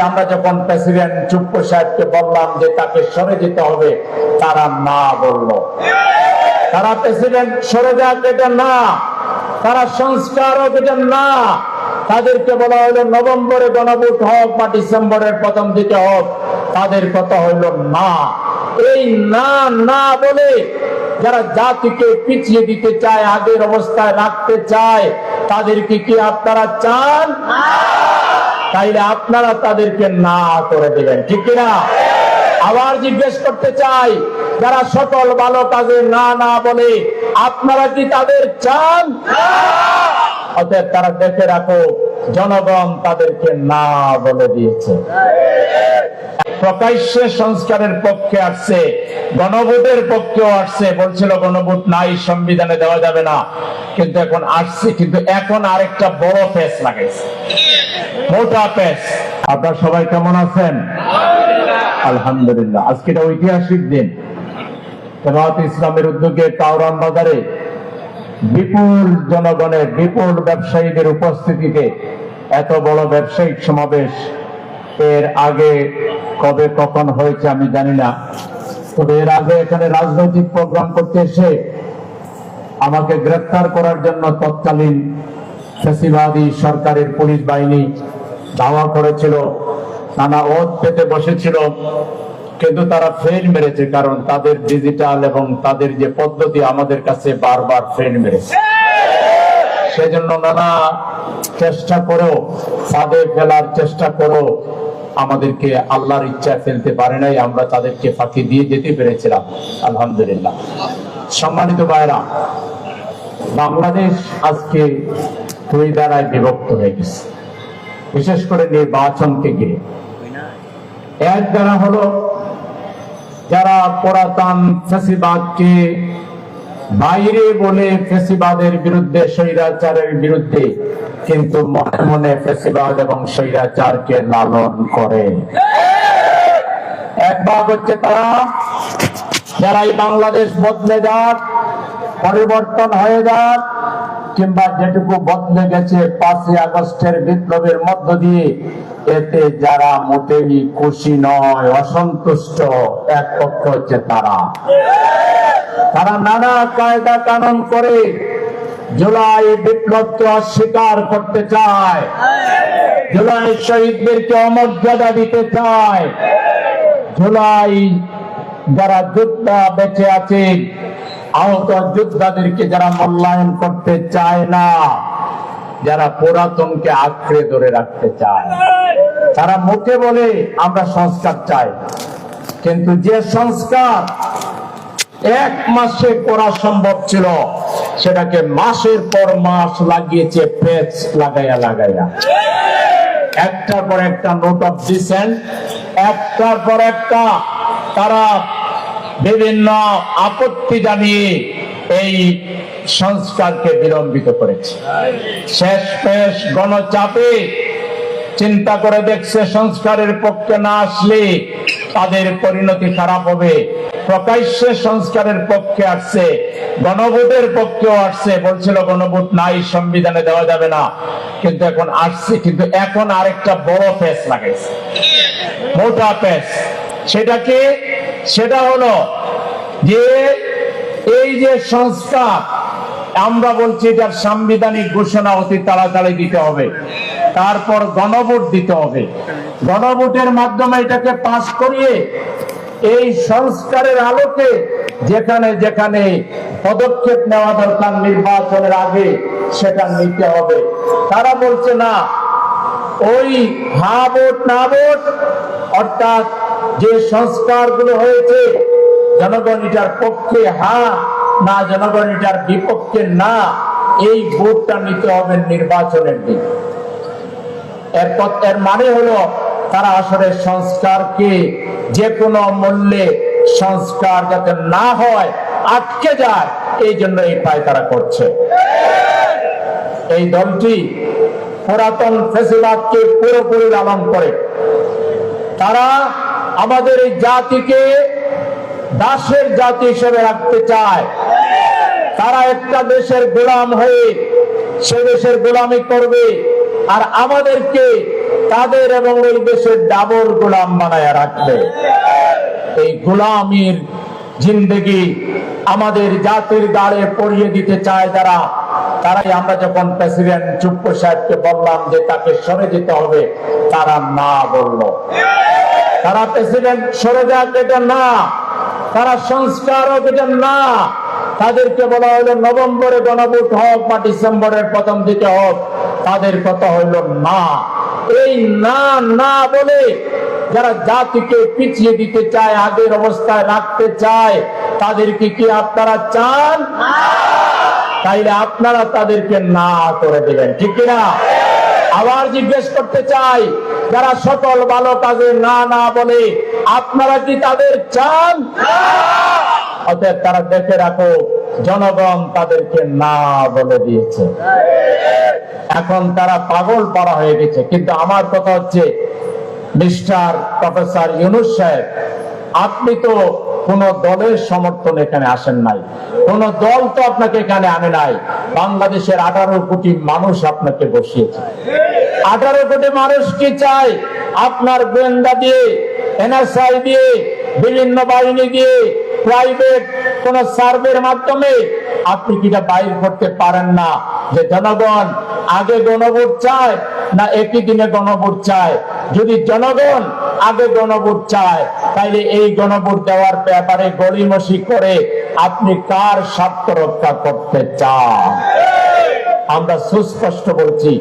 আমরা যখন প্রেসিডেন্ট চুপ্পু সাহেবকে বললাম যে তাকে সরে যেতে হবে, তারা না বলল। তারা প্রেসিডেন্ট সরে যাক এটা না, তারা সংস্কারক এটা না। তাদেরকে বলা হলো নভেম্বরে গণভোট হোক বা ডিসেম্বরের প্রথম দিকে হোক, তাদের কথা হইল না। এই না না বলে যারা জাতিকে পিছিয়ে দিতে চায়, আগের অবস্থায় রাখতে চায়, তাদেরকে কি আপনারা চান? তাইলে আপনারা তাদেরকে না করে দিবেন, ঠিক কিনা? আবার জিজ্ঞেস করতে চাই, যারা সকল ভালো কাজে না না বলে, আপনারা কি তাদের চান? অতএব তারা দেখে রাখো, জনগণ তাদেরকে না বলে দিয়েছে। প্রকাশ্যে সংস্কারের পক্ষে আসছে, গণভোটের পক্ষেও আসছে, বলছিল গণভোট নাই, সংবিধানে দেওয়া যাবে না। কিন্তু এখন আসছে, কিন্তু এখন আরেকটা বড় পেস লাগাইছে। মোটা আপনার সবাই কেমন আছেন? আলহামদুলিল্লাহ। আজকে এটা ঐতিহাসিক দিন। জামাত ইসলামের উদ্যোগে কাউরান বাজারে বিপুল জনগণের বিপুল ব্যবসায়ীদের উপস্থিতিতে এত বড় ব্যবসায়িক সমাবেশ এর আগে কবে কখন হয়েছে আমি জানি না। তবে এর আগে এখানে রাজনৈতিক প্রোগ্রাম করতে এসে আমাকে গ্রেফতার করার জন্য তৎকালীন ফেসিবাদী সরকারের পুলিশ বাহিনী দাওয়া করেছিল, নানা ওত পেতে বসেছিল, কিন্তু তারা ফেল মেরেছে কারণ তাদের ডিজিটাল এবং তাদের যে পদ্ধতি আমাদের কাছে বারবার ফেল মেরেছে। সেজন্য নানা চেষ্টা করো ফাঁদে ফেলার চেষ্টা করো আমাদেরকে আল্লাহর ইচ্ছা ফেলতে পারে নাই, আমরা তাদেরকে ফাঁকি দিয়ে যেতে পেরেছিলাম, আলহামদুলিল্লাহ। সম্মানিত ভাইরা বাংলাদেশ আজকে দুই দ্বারায় বিভক্ত হয়ে গেছে। বিশেষ করে নির্বাচনকে ঘিরে। এক দ্বারা হলো, যারা পুরাতন ফেসিবাদকে বাইরে বলে ফেসিবাদের বিরুদ্ধে, স্বৈরাচারের বিরুদ্ধে, কিন্তু মনে মনে ফেসিবাদ এবং স্বৈরাচারকে লালন করে। এক ভাগ হচ্ছে তারা যারা এই বাংলাদেশ বদলে যাক, পরিবর্তন হয়ে যাক কিংবা যেটুকু বদলে গেছে পাঁচই আগস্টের বিপ্লবের মধ্য দিয়ে, এতে যারা মোটেই খুশি নয়, অসন্তুষ্ট, এক পক্ষ হচ্ছে তারা। তারা নানা কায়দা কানুন করে জুলাই বিপ্লবকে অস্বীকার করতে চায়, জুলাই শহীদদেরকে অমর্যাদা দিতে চায়, জুলাই যারা যোদ্ধা বেঁচে আছে আহত যোদ্ধাদেরকে যারা মূল্যায়ন করতে চায় না, যারা পুরাতনকে আঁকড়ে ধরে রাখতে চায়। তারা মুখে বলে আমরা সংস্কার চাই, কিন্তু যে সংস্কার এক মাসে করা সম্ভব ছিল, সেটাকে মাসের পর মাস লাগিয়েছে পেচ লাগাইয়া লাগাইয়া। একটার পর একটা নোট অফ ডিসেন্ট একটার পর একটা তারা বিভিন্ন আপত্তি জানিয়ে এই সংস্কারকে বিলম্বিত করেছে। শেষ পেশ গণচাপে চিন্তা করে দেখছে সংস্কারের পক্ষে না আসলে তাদের পরিণতি খারাপ হবে। প্রকাশ্যে সংস্কারের পক্ষে আসছে, গণভোটের পক্ষেও আসছে। বলছিল, গণভোট নাই, সংবিধানে দেওয়া যাবে না। কিন্তু এখন আসছে, কিন্তু এখন আরেকটা বড় পেস লাগাইছে। মোটা পেস সেটা কি সেটা হলো যে এই যে সংস্কার আমরা বলছি এটার সাংবিধানিক ঘোষণা অতি তাড়াতাড়ি দিতে হবে। তারপর গণভোট দিতে হবে। গণভোটের মাধ্যমে এটাকে পাশ করিয়ে এই সংস্কারের আলোকে যেখানে যেখানে পদক্ষেপ নেওয়া দরকার নির্বাচনের আগে সেটা নিতে হবে। তারা বলছে না, ওই হা ভোট না ভোট, অর্থাৎ যে সংস্কারগুলো হয়েছে, জনগণ এটার পক্ষে হা, না, জনগণ এটার বিপক্ষে না, এই ভোটটা নিতে হবে নির্বাচনের দিন। এরপর এর মানে হলো, তারা আসলে সংস্কারকে যে কোনো মূল্যে সংস্কার যাতে না হয়, আটকে যায়, এই জন্য এই পায় তারা করছে। এই দলটি পুরাতন ফেসিবাদকে পুরোপুরি লালন করে। তারা আমাদের এই জাতিকে দাসের জাতি হিসেবে রাখতে চায়। তারা একটা দেশের গোলাম হয়ে সে দেশের গোলামি করবে আর আমাদেরকে তাদের এবং এই দেশের ডাবল গোলাম বানায় রাখবে। এই গোলামির জিন্দগি আমাদের জাতির গাড়ে পড়িয়ে দিতে চায় যারা, তারাই আমরা যখন প্রেসিডেন্ট চুপ্পু সাহেবকে বললাম যে তাকে সরে যেতে হবে, তারা না বলল। তারা প্রেসিডেন্ট সরে যাক এটা না। তারা সংস্কারক এটা না। তাদেরকে বলা হলো নভেম্বরে গণভোট হোক বা ডিসেম্বরের প্রথম দিকে হোক তাদের কথা হইল না। এই না না বলে যারা জাতিকে পিছিয়ে দিতে চায় আগের অবস্থায় রাখতে চায় তাদেরকে কি আপনারা চান? তাইলে আপনারা তাদেরকে না করে দেবেন ঠিক কিনা? আবার জিজ্ঞেস করতে চাই, যারা সকল ভালো কাজে না না বলে, আপনারা কি তাদের চান? অতএব তারা দেখে রাখো, জনগণ তাদেরকে না বলে দিয়েছে। এখন তারা পাগল পাড়া হয়ে গেছে। কিন্তু আমার কথা হচ্ছে, মিস্টার প্রফেসর ইউনুস সাহেব, আপনি তো কোন দলের সমর্থন এখানে আসেন নাই। কোন দল তো আপনাকে এখানে আনে নাই। বাংলাদেশের আঠারো কোটি মানুষ আপনাকে বসিয়েছে। আঠারো কোটি মানুষ কি চায়? আপনার গোয়েন্দা দিয়ে, এনএসআই দিয়ে, বিভিন্ন বাহিনী দিয়ে, প্রাইভেট কোন সার্ভের মাধ্যমে আপনি কিটা বাইর করতে পারেন না যে জনগণ আগে গণভোট চায় না একই দিনে গণভোট চায়? যদি জনগণ আগে গণভোট চায়, তাইলে এই গণভোট দেওয়ার ব্যাপারে গড়িমসি করে আপনি কার স্বার্থ রক্ষা করতে চান? আমরা সুস্পষ্ট বলছি,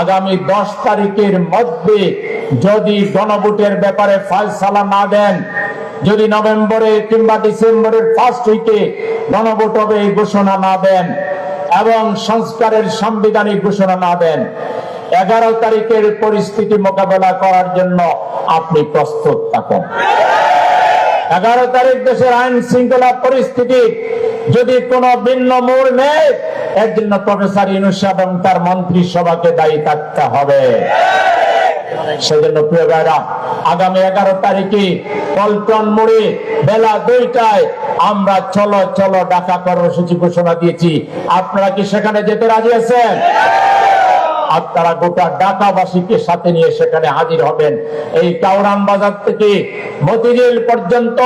আগামী দশ তারিখের মধ্যে যদি গণভোটের ব্যাপারে ফয়সালা না দেন, যদি নভেম্বরে কিংবা ডিসেম্বরের ফার্স্ট উইকে গণভোট হবে এই ঘোষণা না দেন, এবং সংস্কারের সাংবিধানিক ঘোষণা না দেন এগারো তারিখের পরিস্থিতি মোকাবেলা করার জন্য আপনি প্রস্তুত থাকুন। এগারো তারিখ দেশের আইন শৃঙ্খলা পরিস্থিতি যদি কোনো ভিন্ন মোড় নেয় এর জন্য প্রফেসর ইউনুস এবং তার মন্ত্রিসভাকে দায়ী থাকতে হবে। সেজন্য প্রিয় ভাইরা, আগামী এগারো তারিখে পল্টন মোড়ে বেলা দুইটায় আমরা চলো চলো ডাকা কর্মসূচি ঘোষণা দিয়েছি। আপনারা কি সেখানে যেতে রাজি আছেন? আপনারা গোটা ঢাকাবাসীকে সাথে নিয়ে সেখানে হাজির হবেন। এই কাউরাম বাজার থেকে মতিঝিল পর্যন্ত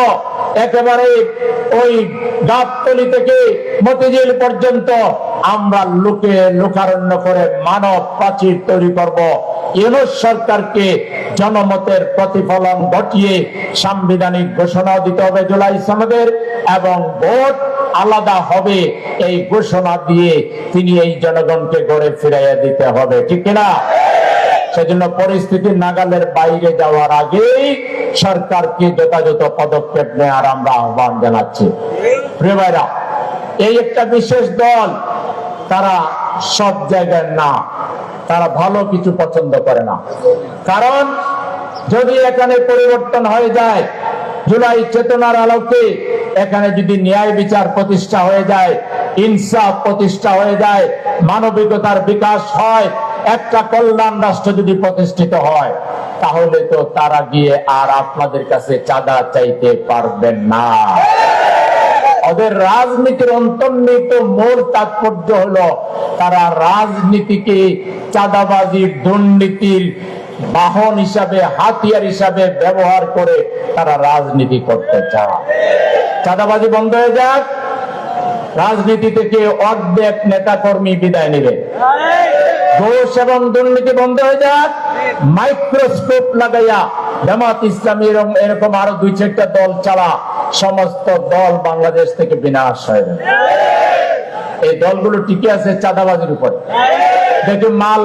একেবারে ওই গাবতলি থেকে মতিঝিল পর্যন্ত আমরা লোকে লোকারণ্য করে মানব প্রাচীর তৈরি করব। ইউনুস সরকারকে জনমতের প্রতিফলন ঘটিয়ে সাংবিধানিক ঘোষণা দিতে হবে জুলাই সনদের এবং ভোট আলাদা হবে এই ঘোষণা দিয়ে তিনি এই জনগণকে গড়ে ফিরাইয়া দিতে হবে, ঠিক না সেজন্য পরিস্থিতি নাগালের বাইরে যাওয়ার আগেই সরকারকে যথাযথ পদক্ষেপ নেওয়ার আমরা আহ্বান জানাচ্ছি। এই একটা বিশেষ দল তারা সব জায়গায় না। তারা ভালো কিছু পছন্দ করে না। কারণ, যদি এখানে পরিবর্তন হয়ে যায়, জুলাই চেতনার আলোকে এখানে যদি ন্যায় বিচার প্রতিষ্ঠা হয়ে যায়, ইনসাফ প্রতিষ্ঠা হয়ে যায়, মানবিকতার বিকাশ হয়, একটা কল্যাণ রাষ্ট্র যদি প্রতিষ্ঠিত হয়, তাহলে তো তারা গিয়ে আর আপনাদের কাছে চাঁদা চাইতে পারবেন না। ওদের রাজনীতির অন্তর্নিহিত মূল তাৎপর্য হলো তারা রাজনীতিকে চাঁদাবাজির দুর্নীতির বাহন হিসাবে, হাতিয়ার হিসাবে ব্যবহার করে তারা রাজনীতি করতে চায়। চাঁদাবাজি বন্ধ হয়ে যাক। রাজনীতি থেকে অর্ধেক নেতা কর্মী বিদায় নেবে। ঘোষ এবং দুর্নীতি বন্ধ হয়ে যাক। মাইক্রোস্কোপ লাগাইয়া জামাত ইসলামী এরকম আরও দুই চারটা দল ছাড়া সমস্ত দল বাংলাদেশ থেকে বিনাশ হয়ে যাবে। এই দলগুলো টিকে আছে চাঁদাবাজির উপরে। দেখে মাল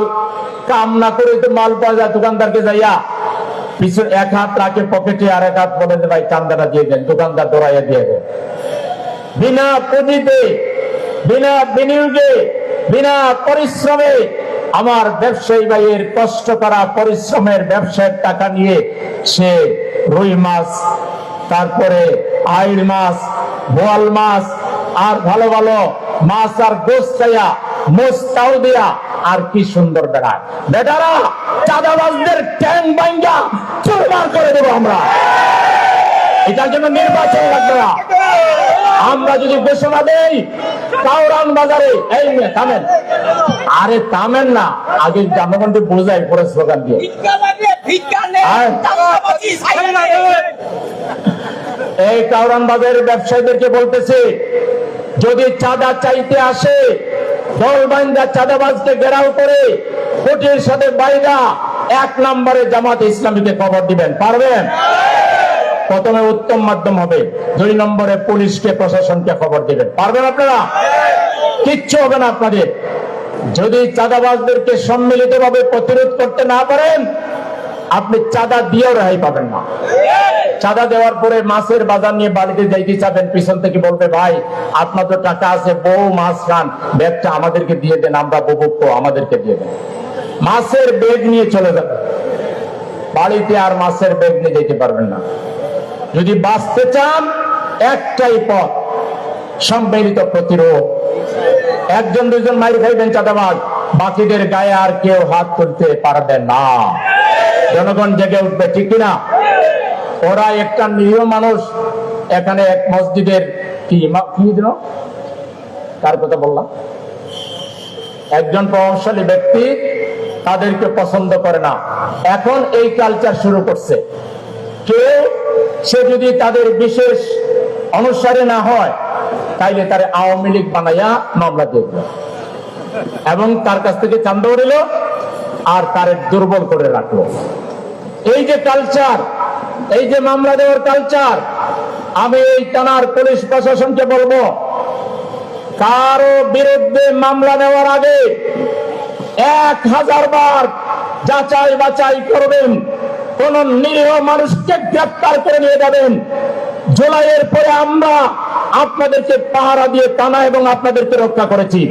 কাম না করে তো মাল পাওয়া যায়, দোকানদারকে যাইয়া পিছনে এক হাত রাখে পকেটে, আর এক হাত বলে ভাই চান্দাটা দিয়ে দেন, দোকানদার দৌড়াইয়া দিয়ে দেন বিনা পুঁজিতে, বিনা বিনিয়োগে, বিনা পরিশ্রমে আমার ব্যবসায়ী ভাইয়ের কষ্ট করা পরিশ্রমের ব্যবসার টাকা নিয়ে সে রুই মাছ তারপরে আইল মাছ বোয়াল মাছ আর ভালো ভালো মাছ আর গোস খাইয়া মোস্তাও দিয়া আর কি সুন্দর বেড়ায়। বেটারা চাঁদাবাজদের ট্যাং বাইঙ্গা চুরমার করে দেবো আমরা। এটার জন্য নির্বাচন লাগবে না। আমরা যদি ঘোষণা দেই কাউরান বাজারে এই মেয়ে থামেন। আরে থামেন না আগে জনগণকে বোঝাই পরে স্লোগান দিয়ে। এই কাউরান বাজারের ব্যবসায়ীদেরকে বলতেছে, যদি চাঁদা চাইতে আসে, দল বান্ধা চাঁদাবাজকে ঘেরাও করে কোটির সাথে বাইরা এক নম্বরে জামাত ইসলামীকে খবর দিবেন। পারবেন? প্রথমে উত্তম মাধ্যম হবে। দুই নম্বরে পুলিশকে, প্রশাসনকে খবর দিবেন। পারবেন আপনারা? কিচ্ছু হবে না আপনাদের। যদি চাঁদাবাজদেরকে সম্মিলিতভাবে প্রতিরোধ করতে না পারেন, আপনি চাঁদা দিয়েও রেহাই পাবেন না। চাঁদা দেওয়ার পরে মাছের বাজার নিয়ে বাড়িতে যাইতে চাবেন, পিছন থেকে বলবে, ভাই আপনার তো টাকা আছে, বউ মাছ খান, ব্যাগটা আমাদেরকে দিয়ে দেন, আমরা উপভোগ আমাদেরকে দিয়ে দেন। মাছের বেগ নিয়ে চলে যাবে। বাড়িতে আর মাছের বেগ নিয়ে যেতে পারবেন না। যদি বাঁচতে চান, একটাই পথ, সম্মিলিত প্রতিরোধ। একজন দুজন মাইর খাইবেন চাঁদাবাজ, বাকিদের গায়ে আর কেউ হাত তুলতে পারবে না। জনগণ জেগে উঠবে, ঠিক কিনা? ওরা একটা নিরীহ মানুষ, এখানে এক মসজিদের কি দিল? কার কথা বললাম? একজন প্রভাবশালী ব্যক্তি তাদেরকে পছন্দ করে না। এখন এই কালচার শুরু করছে। কেউ, সে যদি তাদের বিশেষ অনুসারে না হয়, তাইলে তার আওয়ামী লীগ বানাইয়া মামলা দিয়ে। এবং তার কাছ থেকে চান্দা উড়িল আর তার দুর্বল করে রাখল। এই যে কালচার এই যে মামলা দেওয়ার কালচার আমি এই থানার পুলিশ প্রশাসনকে বলব, কারও বিরুদ্ধে মামলা নেওয়ার আগে এক হাজার বার যাচাই বাছাই করবেন। কোন নিরীহ মানুষকে গ্রেপ্তার করে নিয়ে যাবেন। জুলাইয়ের পরে আমরা আপনাদেরকে পাহারা দিয়ে টানা এবং আপনাদেরকে রক্ষা করেছি।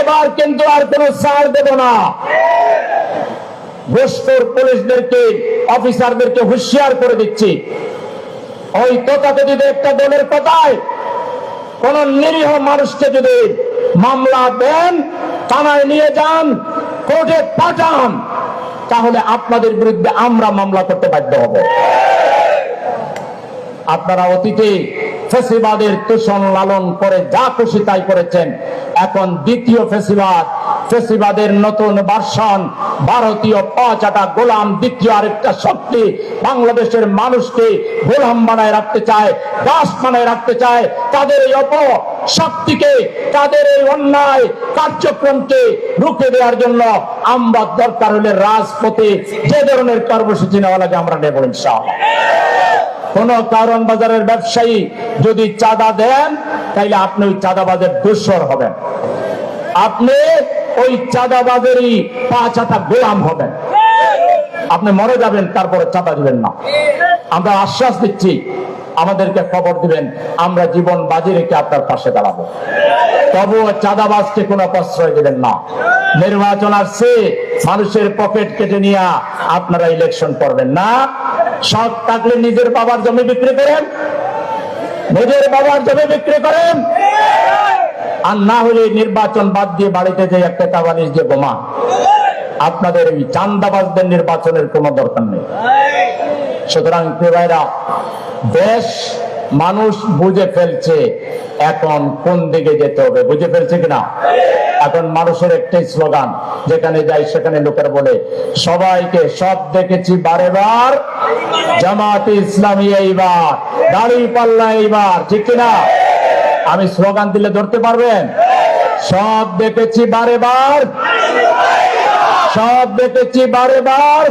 এবার কিন্তু আর কোন সার দেব না। গোষ্ঠর পুলিশদেরকে, অফিসারদেরকে হুঁশিয়ার করে দিচ্ছি। ওই তথাকথিত একটা দলের কথায় কোন নিরীহ মানুষকে যদি মামলা দেন, থানায় নিয়ে যান, কোর্টে পাঠান, তাহলে আপনাদের বিরুদ্ধে আমরা মামলা করতে বাধ্য হব। আপনারা অতীতে ফেসিবাদের তোষণ লালন করে যা খুশি তাই করেছেন। এখন দ্বিতীয় ফেসিবাদ, ফেসিবাদের নতুন ভার্সন ভারতীয় পাচাটা গোলাম, দ্বিতীয় আরেকটা শক্তি বাংলাদেশের মানুষকে গোলাম বানায় রাখতে চায়, দাস বানায় রাখতে চায়। তাদের এই অপ শক্তিকে, তাদের এই অন্যায় কার্যক্রমকে রুখে দেওয়ার জন্য আমরা দরকার হলে রাজপথে যে ধরনের কর্মসূচি নেওয়া লাগে আমরা নেব ইনশাআল্লাহ। কোন কারণ বাজারের ব্যবসায়ী যদি চাঁদা দেন, তাইলে আপনি ওই চাঁদাবাজের দোষর হবেন। আপনি ওই চাঁদাবাজেরই পাঁচ হাতা গোলাম হবেন। আপনি মরে যাবেন, তারপরে চাঁদা দিবেন না। আমরা আশ্বাস দিচ্ছি, আমাদেরকে খবর দিবেন, আমরা জীবন বাজি রেখে আপনার পাশে দাঁড়াবো। তবুও চাঁদাবাজকে কোনো প্রশ্রয় দিবেন না। নির্বাচন আসছে, মানুষের পকেট কেটে নিয়ে আপনারা ইলেকশন করবেন না। সৎ থাকলে নিজের বাবার জমি বিক্রি করেন, নিজের বাবার জমি বিক্রি করেন, আর না হলে নির্বাচন বাদ দিয়ে বাড়িতে যে একটা তাবানিস যে বোমা, আপনাদের ওই চান্দাবাজদের নির্বাচনের কোনো দরকার নেই। সুতরাং দেশ মানুষ বুঝে ফেলছে এখন কোন দিকে যেতে হবে, বুঝে ফেলছে কিনা? এখন মানুষের একটাই স্লোগান, যেখানে যাই সেখানে লোকের বলে, সবাইকে সব দেখেছি বারে বার জামাতে ইসলামী এইবার, দাড়ি পাল্লা এইবার, ঠিক কিনা? আমি স্লোগান দিলে ধরতে পারবেন? সব দেখেছি বারে বার সব দেখেছি বারে বার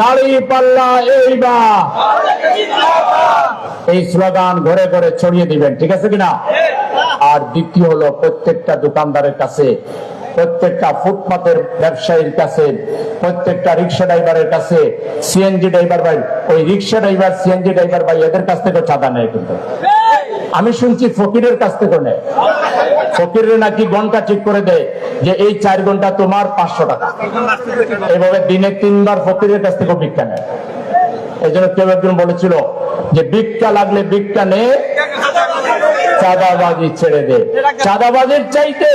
দাড়ি পাল্লা এইবার এই স্লোগান ঘরে ঘরে ছড়িয়ে দিবেন, ঠিক আছে কিনা? আর দ্বিতীয় হলো প্রত্যেকটা দোকানদারের কাছে, প্রত্যেকটা ফুটপাতের ব্যবসায়ীর কাছে, প্রত্যেকটা রিক্সা ড্রাইভারের কাছে, সিএনজি ড্রাইভার ভাই, ওই রিক্সা ড্রাইভার, সিএনজি ড্রাইভার ভাই এদের কাছ থেকে চাঁদা নেয় কিন্তু। আমি শুনছি ফকিরের কাছ থেকে নেয় ফকিরের নাকি ঘণ্টা ঠিক করে দেয় যে এই চার ঘণ্টা তোমার পাঁচশো টাকা। এভাবে দিনে তিনবার ফকিরের কাছ থেকে ভিক্ষা নেয়। এই জন্য কেউ একজন বলেছিল যে ভিক্ষা লাগলে ভিক্ষা নে, চাঁদাবাজি ছেড়ে দে। চাঁদাবাজের চাইতে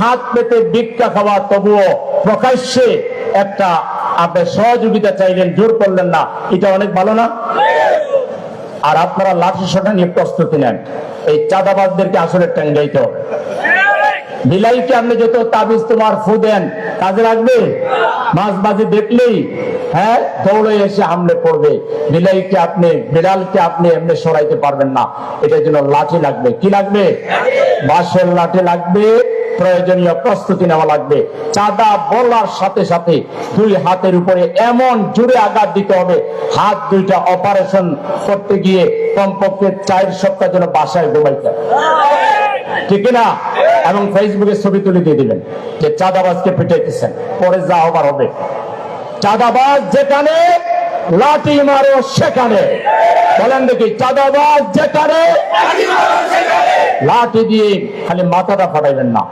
হাত পেতে ভিক্ষা খাওয়া তবুও প্রকাশ্যে একটা আপনি সহযোগিতা চাইলেন, জোর করলেন না। এটা অনেক ভালো না? আর আপনারা লাঠি সোটা নিয়ে প্রস্তুতি নেন। এই চাঁদাবাজদেরকে আসলে ট্যাঙ্গাইতে হবে। বিলাইকে আপনি যত তাবিজ তোমার ফু দেন, কাজে লাগবে? মাছ বাজি দেখলেই হ্যাঁ দৌড়ে এসে হামলে পড়বে। বিলাইকে আপনি বিড়ালকে আপনি এমনি সরাইতে পারবেন না। এটার জন্য লাঠি লাগবে। কি লাগবে? বাঁশের লাঠি লাগবে। প্রয়োজনীয় প্রস্তুতি নেওয়া লাগবে। চাঁদা বলার সাথে সাথে দুই হাতের উপরে এমন জুড়ে আঘাত দিতে হবে, হাত দুইটা অপারেশন করতে গিয়ে কমপক্ষে চার সপ্তাহ যেন বাসায় ঘুমাইতে ঠিক না এবং ফেসবুকে ছবি তুলে দিয়ে দিবেন যে চাঁদাবাজকে পিটাইতেছেন, পরে যা হবার হবে। চাঁদাবাজ যেখানে লাঠি মারো সেখানে। বলেন দেখি চাঁদাবাজ যেখানে লাঠি দিয়ে খালি মাথাটা ফাটাইবেন না।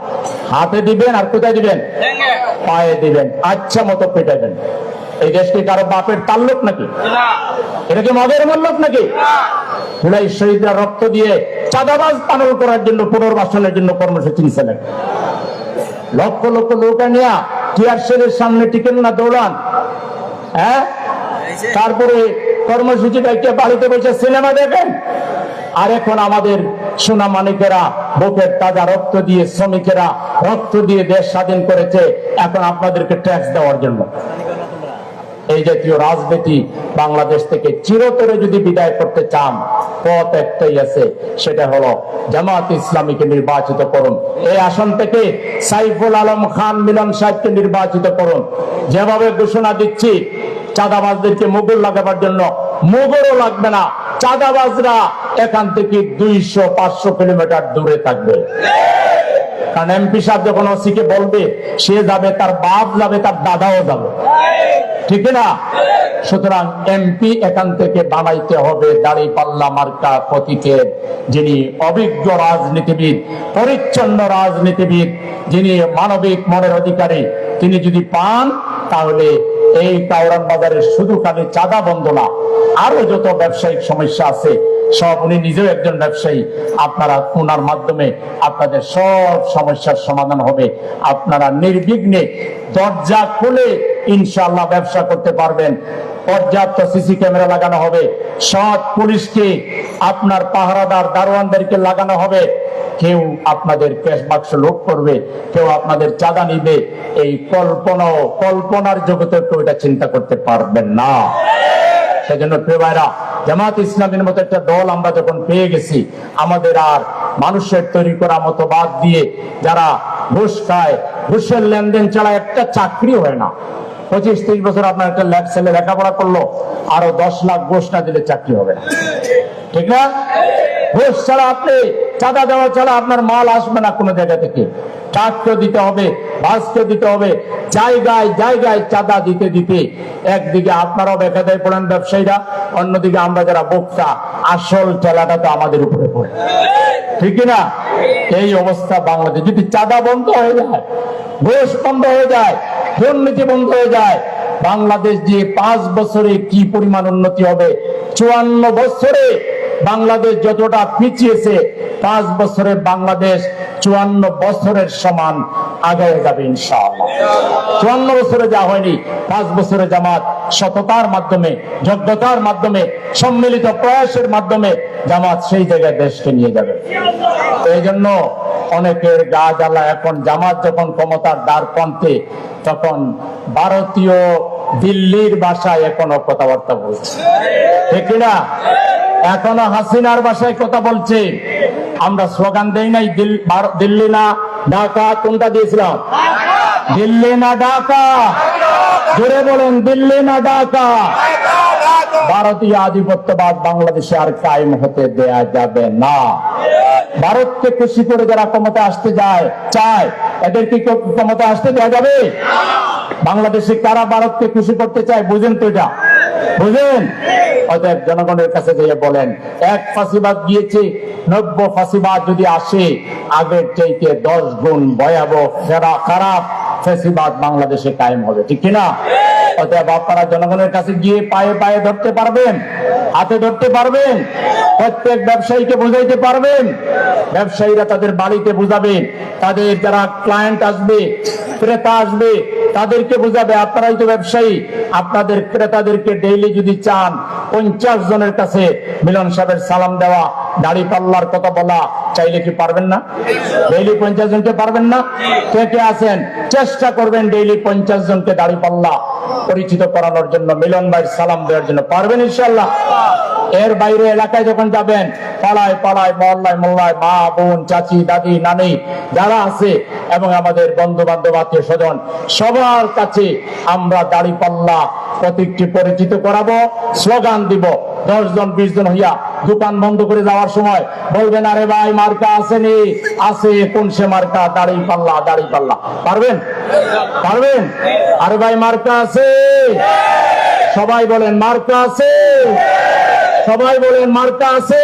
হাতে দিবেন আর কোথায় দিবেন? পায়ে দিবেন আচ্ছা মতো পেটাইবেন এই দেশটি কারও বাপের তাল্লুক নাকি? এটা কি মদের মূল্যক নাকি? জুলাই শহীদরা রক্ত দিয়ে চাঁদাবাজ পালন করার জন্য পুনর্বাসনের জন্য কর্মসূচি নিয়েছিলেন লক্ষ লক্ষ নৌকা নিয়ে টিয়ারশেলের সামনে টিকেন না দৌড়ান। হ্যাঁ? তারপরে কর্মসূচি বাইকে বাড়িতে বসে সিনেমা দেখেন। আর এখন আমাদের সোনা মানিকেরা বুকের তাজা রক্ত দিয়ে, শ্রমিকেরা রক্ত দিয়ে দেশ স্বাধীন করেছে, এখন আপনাদেরকে ট্যাক্স দেওয়ার জন্য। এই জাতীয় রাজনীতি বাংলাদেশ থেকে চিরতরে যদি বিদায় করতে চান, পথ একটাই আছে, সেটা হলো জামাত ইসলামীকে নির্বাচিত করুন। এই আসন থেকে সাইফুল আলম খান মিলন সাহেবকে নির্বাচিত করুন। যেভাবে ঘোষণা দিচ্ছি চাঁদাবাজদেরকে মুগুর লাগাবার জন্য। মুগুরও লাগবে না। চাঁদাবাজরা এখান থেকে দুইশো, পাঁচশো কিলোমিটার দূরে থাকবে। কারণ এমপি সাহেব যখন ওসিকে বলবে, সে যাবে, তার বাপ যাবে, তার দাদাও যাবে। ঠিক না? সুতরাং এমপি এখান থেকে বানাইতে হবে দাড়ি পাল্লা মার্কা প্রতীকের যিনি অভিজ্ঞ রাজনীতিবিদ, পরিচ্ছন্ন রাজনীতিবিদ, যিনি মানবিক মনের অধিকারী। তিনি যদি পান, তাহলে এই কাউরান বাজারের শুধু খালি চাঁদা বন্ধ না, আরও যত ব্যবসায়িক সমস্যা আছে, সব উনি নিজেও একজন ব্যবসায়ী। আপনারা ওনার মাধ্যমে আপনাদের সব সমস্যার সমাধান হবে। আপনারা নির্বিঘ্নে দরজা খুলে ইনশাল্লাহ ব্যবসা করতে পারবেন। পর্যাপ্ত সিসি ক্যামেরা লাগানো হবে। সৎ পুলিশকে আপনার পাহারাদার দারোয়ানদেরকে লাগানো হবে। কেউ আপনাদের ক্যাশ বাক্স লোক করবে, কেউ আপনাদের চাঁদা নিবে। এই কল্পনা, কল্পনার জগতে কেউ এটা চিন্তা করতে পারবেন না। সেজন্য প্রিয় ভাইরা, জামাত ইসলামের মতো একটা দল আমরা যখন পেয়ে গেছি, আমাদের আর মানুষের তৈরি করা মতো বাদ দিয়ে যারা ঘুষ খায়, ঘুষের লেনদেন ছাড়া একটা চাকরি হয় না। পঁচিশ, ত্রিশ বছর আপনার একটা ল্যাব ছেলে লেখাপড়া করল, আরও দশ লাখ ঘোষ না দিলে চাকরি হবে না। ঠিক না? ঘোষ ছাড়া আপনি, চাঁদা দেওয়া ছাড়া আপনার মাল আসবে না কোনো জায়গা থেকে। ট্রাককে দিতে হবে বাসকে দিতে হবে, জায়গায় জায়গায় চাঁদা দিতে দিতে। একদিকে আপনারাও বেকাদায় পড়েন ব্যবসায়ীরা, অন্যদিকে আমরা যারা বোক্তা, আসল ঠেলাটা তো আমাদের উপরে পড়ে। ঠিক না এই অবস্থা বাংলাদেশ। যদি চাঁদা বন্ধ হয়ে যায় ঘুষ বন্ধ হয়ে যায়, দুর্নীতি বন্ধ হয়ে যায়, বাংলাদেশ যে পাঁচ বছরে কি পরিমাণ উন্নতি হবে, চুয়ান্ন বছরে বাংলাদেশ যতটা পিছিয়েছে, পাঁচ বছরে বাংলাদেশ চুয়ান্ন বছরের সমান আগায় যাবে ইনশাআল্লাহ। চুয়ান্ন বছরে যা হয়নি, পাঁচ বছরে জামাত সততার মাধ্যমে যোগ্যতার মাধ্যমে, সম্মিলিত প্রয়াসের মাধ্যমে জামাত সেই জায়গায় দেশকে নিয়ে যাবে। এই জন্য অনেকের গা জ্বালা এখন জামাত যখন ক্ষমতার দ্বার প্রান্তে, তখন ভারতীয় দিল্লির ভাষায় এখনও কথাবার্তা বলছে। ঠিক না এখনও হাসিনার বাসায় কথা বলছে। আমরা স্লোগান দেই নাই দিল্লি না ঢাকা, কোনটা দিয়েছিলাম? দিল্লি না ঢাকা। জোরে বলেন, দিল্লি না ঢাকা। ভারতীয় আধিপত্যবাদ বাংলাদেশে আর কায়েম হতে দেয়া যাবে না। ভারতকে খুশি করে যারা ক্ষমতা আসতে যায় চায়, এদেরকে কেউ ক্ষমতা আসতে দেওয়া যাবে? বাংলাদেশে কারা ভারতকে খুশি করতে চায়, বুঝেন তো এটা। বুঝেন অতএব জনগণের কাছে গিয়ে বলেন, এক ফাঁসিবাদ গিয়েছে নব্য ফাঁসিবাদ যদি আসে, আগের চাইতে দশ গুণ ভয়াবহ খারাপ খারাপ ফেসিবাদ বাংলাদেশে কায়েম হবে, ঠিক কিনা? অতএব আপনারা জনগণের কাছে গিয়ে পায়ে পায়ে ধরতে পারবেন, হাতে ধরতে পারবেন, প্রত্যেক ব্যবসায়ীকে বুঝাইতে পারবেন, ব্যবসায়ীরা তাদের বাড়িতে বুঝাবেন তাদের যারা ক্লায়েন্ট আসবে, ক্রেতা আসবে তাদেরকে বুঝাবে আপনারাই তো ব্যবসায়ী, আপনাদের ক্রেতাদেরকে ডেইলি যদি চান, পঞ্চাশ জনের কাছে মিলন সাহেবের সালাম দেওয়া, দাড়ি পাল্লার কথা বলা, চাইলে কি পারবেন না? ডেইলি পঞ্চাশ জনকে পারবেন না? কে কে আছেন? চেষ্টা করবেন ডেইলি পঞ্চাশ জনকে দাড়ি পাল্লা পরিচিত করানোর জন্য, মিলন ভাইয়ের সালাম দেওয়ার জন্য। পারবেন ইনশাল্লাহ এর বাইরে এলাকায় যখন যাবেন পাড়ায় পাড়ায় মহল্লায় মহল্লায় মা, বোন, চাচি, দাদি, নানি যারা আছে, এবং আমাদের বন্ধু বান্ধব আত্মীয় স্বজন সবার কাছে আমরা দাড়ি পাল্লা প্রতীকটি পরিচিত করাবো, স্লোগান দিব। দশ জন, বিশ জন হইয়া দোকান বন্ধ করে যাওয়ার সময় বলবেন, আরে ভাই, মার্কা আসেনি। আছে কোন সে মার্কা? দাড়ি পাল্লা দাড়ি পাল্লা। পারবেন? পারবেন? আরে ভাই, মার্কা আছে। সবাই বলেন, মার্কা আছে। সবাই বলেন, মার্কা আছে।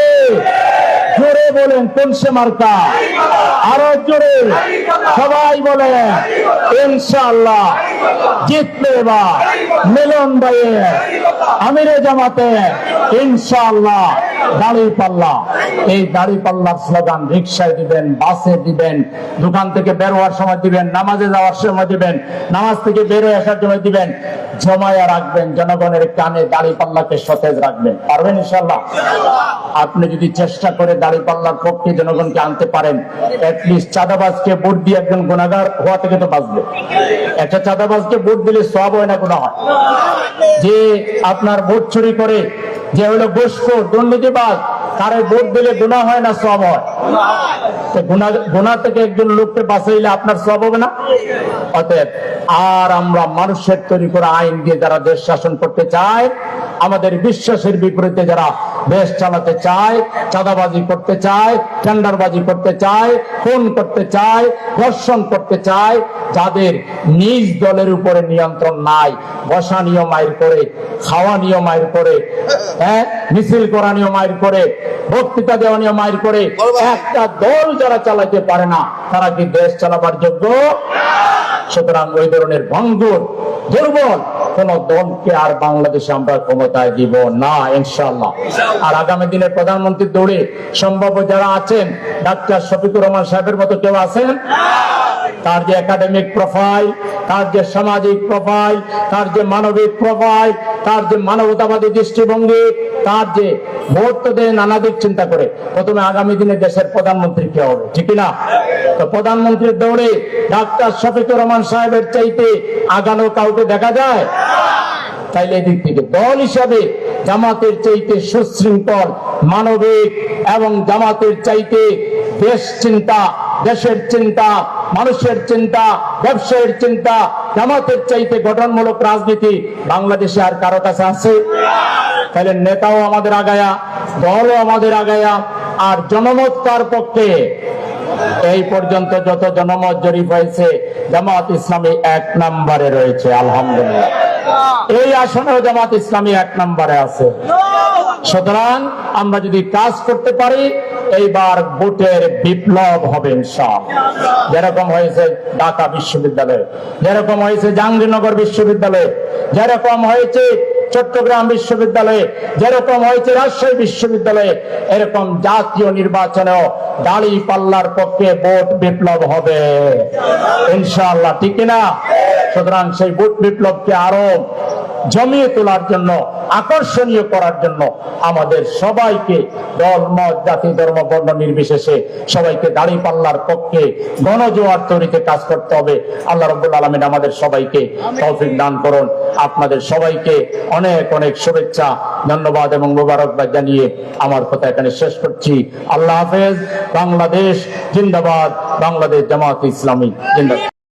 জোরে বলেন, কোন সে মার্কা? আরও জোরে, সবাই বলেন ইনশাআল্লাহ, জিতবে এবার, মিলন ভাইয়ের আমিরে জামাতে, ইনশাআল্লাহ, দাড়ি পাল্লা। এই দাড়ি পাল্লার স্লোগান, রিক্সায় দিবেন, বাসে দিবেন, দোকান থেকে বের হওয়ার সময় দিবেন, নামাজে যাওয়ার সময় দিবেন, নামাজ থেকে বের হয়ে আসার সময় দিবেন, জমায়া রাখবেন, জনগণের কানে দাড়ি পাল্লাকে সতেজ রাখবেন। পারবেন ইনশাল্লাহ আপনি যদি চেষ্টা করে দাড়ি পাল্লার পক্ষে জনগণকে আনতে পারেন। অ্যাটলিস্ট চাঁদাবাজকে ভোট দিয়ে একজন গুণাগার হওয়া থেকে তো বাঁচবে। একটা চাঁদাবাজকে ভোট দিলে সব হয় না গুণা হয়। যে আপনার ভোট চুরি করে, যে হলো ঘুষখোর দুর্নীতিবাজ তারে ভোট দিলে গুণা হয় না সব হয়? গুণা থেকে একজন লোককে বাঁচাইলে আপনার সব হবে না? অতএব আর আমরা মানুষের তৈরি করা আইন দিয়ে যারা দেশ শাসন করতে চায়, আমাদের বিশ্বাসের বিপরীতে যারা দেশ চালাতে চায়, চাঁদাবাজি করতে চায়, টেন্ডারবাজি করতে চায়, খুন করতে চায়, ধর্ষণ করতে চায়, যাদের নিজ দলের উপরে নিয়ন্ত্রণ নাই, বসা নিয়ম আইর করে, খাওয়া নিয়ম আইর করে হ্যাঁ মিছিল করা নিয়ম আইর করে বক্তৃতা দেওয়া নিয়ম আইর করে একটা দল যারা চালাতে পারে না, তারা কি দেশ চালাবার যোগ্য? সুতরাং ওই ধরনের ভঙ্গুর, দুর্বল কোন দলকে আর বাংলাদেশে আমরা ক্ষমতায় দিব না ইনশাল্লাহ আর আগামী দিনে প্রধানমন্ত্রীর দৌড়ে সম্ভাব্য যারা আছেন, ডাক্তার শফিকুর রহমান সাহেবের মতো কেউ আছেন? তার যে একাডেমিক প্রোফাইল তার যে সামাজিক প্রোফাইল তার যে মানবিক প্রোফাইল তার যে মানবতাবাদী দৃষ্টিভঙ্গি, তার যে ভোট তো দেয় নানা দিক চিন্তা করে। প্রথমে আগামী দিনে দেশের প্রধানমন্ত্রী কে হবে, ঠিক না তো প্রধানমন্ত্রীর দৌড়ে ডাক্তার শফিকুর রহমান সাহেবের চাইতে আগানো কাউকে দেখা যায়? তাইলে এদিক থেকে দল হিসাবে জামাতের চাইতে সুশৃঙ্খল, মানবিক এবং জামাতের চাইতে দেশ চিন্তা দেশের চিন্তা, মানুষের চিন্তা, ব্যবসায়ের চিন্তা, জামাতের চাইতে গঠনমূলক রাজনীতি বাংলাদেশে আর কারও কাছে আছে? তাহলে নেতাও আমাদের আগায়া, দলও আমাদের আগায়া, আর জনমত তার পক্ষে? এই পর্যন্ত যত জনমত জরিপ হয়েছে, জামাত ইসলামী এক নম্বরে রয়েছে, আলহামদুলিল্লাহ। এই আসনেও জামাত ইসলামী এক নম্বরে আছে। সুতরাং আমরা যদি কাজ করতে পারি এইবার ভোটের বিপ্লব হবে যেরকম হয়েছে ঢাকা বিশ্ববিদ্যালয়ে, যেরকম হয়েছে জাহাঙ্গীরনগর বিশ্ববিদ্যালয়ে, যেরকম হয়েছে চট্টগ্রাম বিশ্ববিদ্যালয়ে, যেরকম হয়েছে রাজশাহী বিশ্ববিদ্যালয়ে, এরকম জাতীয় নির্বাচনেও দাড়ি পাল্লার পক্ষে ভোট বিপ্লব হবে। ইনশাআল্লাহ, ঠিক না সুতরাং সেই ভোট বিপ্লবকে আরও জমিয়ে তোলার জন্য, আকর্ষণীয় করার জন্য আমাদের সবাইকে দল, মত, জাতি, ধর্ম, বর্ণ নির্বিশেষে সবাইকে দাড়ি পাল্লার পক্ষে গণজোয়ার তৈরিতে কাজ করতে হবে। আল্লাহ রব্বুল আলমিন আমাদের সবাইকে তৌফিক দান করুন। আপনাদের সবাইকে অনেক অনেক শুভেচ্ছা, ধন্যবাদ এবং মোবারকবাদ জানিয়ে আমার কথা এখানে শেষ করছি। আল্লাহ হাফেজ, বাংলাদেশ জিন্দাবাদ, বাংলাদেশ জামাত ইসলামী জিন্দাবাদ।